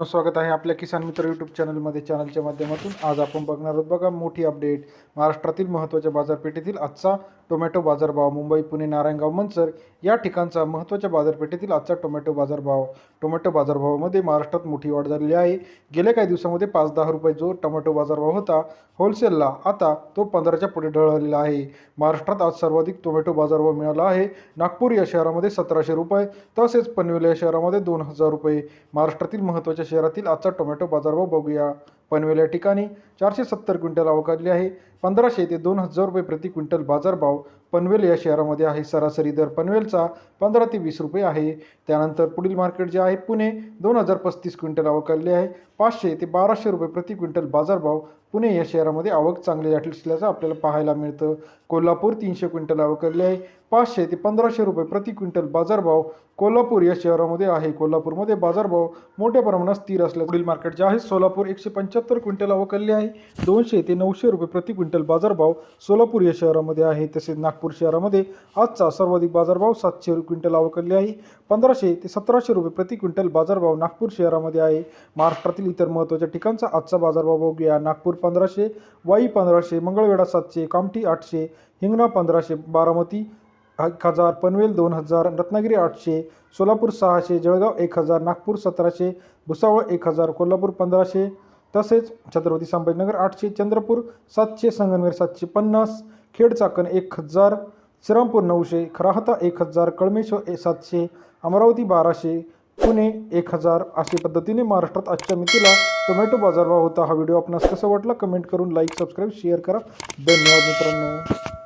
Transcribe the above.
स्वागत आहे आपल्या किसान मित्र यूट्यूब चॅनलमध्ये चॅनलच्या माध्यमातून. आज आपण बघणार आहोत बघा मोठी अपडेट महाराष्ट्रातील महत्त्वाच्या बाजारपेठेतील आजचा टोमॅटो बाजारभाव मुंबई पुणे नारायणगाव मंचर या ठिकाणचा महत्त्वाच्या बाजारपेठेतील आजचा टोमॅटो बाजारभाव. टोमॅटो बाजारभावामध्ये महाराष्ट्रात मोठी वाढ झालेली आहे. गेल्या काही दिवसामध्ये पाच दहा रुपये जो टोमॅटो बाजारभाव होता होलसेलला आता तो पंधराच्या पुढे ढळलेला आहे. महाराष्ट्रात आज सर्वाधिक टोमॅटो बाजारभाव मिळाला आहे. नागपूर या शहरामध्ये सतराशे रुपये तसेच पनवेल या शहरामध्ये दोन हजार रुपये. महाराष्ट्रातील महत्त्वाच्या शहरातील आजचा टोमॅटो बाजारभाव बघूया. पनवेल या ठिकाणी चारशे सत्तर क्विंटल अवकाडली आहे. पंधराशे ते दोन हजार रुपये प्रति क्विंटल बाजारभाव पनवेल या शहरामध्ये आहे. सरासरी दर पनवेलचा पंधरा ते वीस रुपये आहे. त्यानंतर पुढील मार्केट जे आहे पुणे दोन हजार पस्तीस क्विंटल अवकाडले आहे. पाचशे ते बाराशे रुपये प्रति क्विंटल बाजारभाव पुणे या शहरामध्ये आवक चांगली असल्याचं आपल्याला पाहायला मिळतं. कोल्हापूर तीनशे क्विंटल अवकाडले आहे. पाचशे ते पंधराशे रुपये प्रति क्विंटल बाजारभाव कोल्हापूर या शहरामध्ये आहे. कोल्हापूरमध्ये बाजारभाव मोठ्या प्रमाणात स्थिर असल्या पुढील मार्केट जे आहे सोलापूर एकशे पंच्याहत्तर क्विंटल अवकाडले आहे. दोनशे ते नऊशे रुपये प्रति क्विंटल बाजारभाव सोलापूर या शहरामध्ये आहे. तसेच नागपूर शहरामध्ये आजचा सर्वाधिक बाजारभाव सातशे क्विंटल अवकाडले आहे. पंधराशे ते सतराशे रुपये प्रति क्विंटल बाजारभाव नागपूर शहरामध्ये आहे. महाराष्ट्रातील इतर महत्त्वाच्या ठिकाणचा आजचा बाजारभाव बघूया. नागपूर पंधराशे वाई पंधराशे मंगळवेढा सातशे कामठी आठशे हिंगणा पंधराशे बारामती एक हजार पनवेल दोन हजार रत्नागिरी आठशे सोलापूर सहाशे जळगाव एक हजार नागपूर सतराशे भुसावळ एक हजार कोल्हापूर पंधराशे तसेच छत्रपती संभाजीनगर आठशे चंद्रपूर सातशे संगमनेर सातशे पन्नास खेड चाकण एक हजार श्रीरामपूर नऊशे खराहता एक हजार कळमेश्वर ए सातशे अमरावती बाराशे पुणे एक हजार अशा पद्धतीने महाराष्ट्रात आजच्या मितीला टोमॅटो बाजारभाव होता. हा व्हिडिओ आपणास कसा वाटला? कमेंट करून लाईक सबस्क्राईब शेअर करा. धन्यवाद मित्रांनो.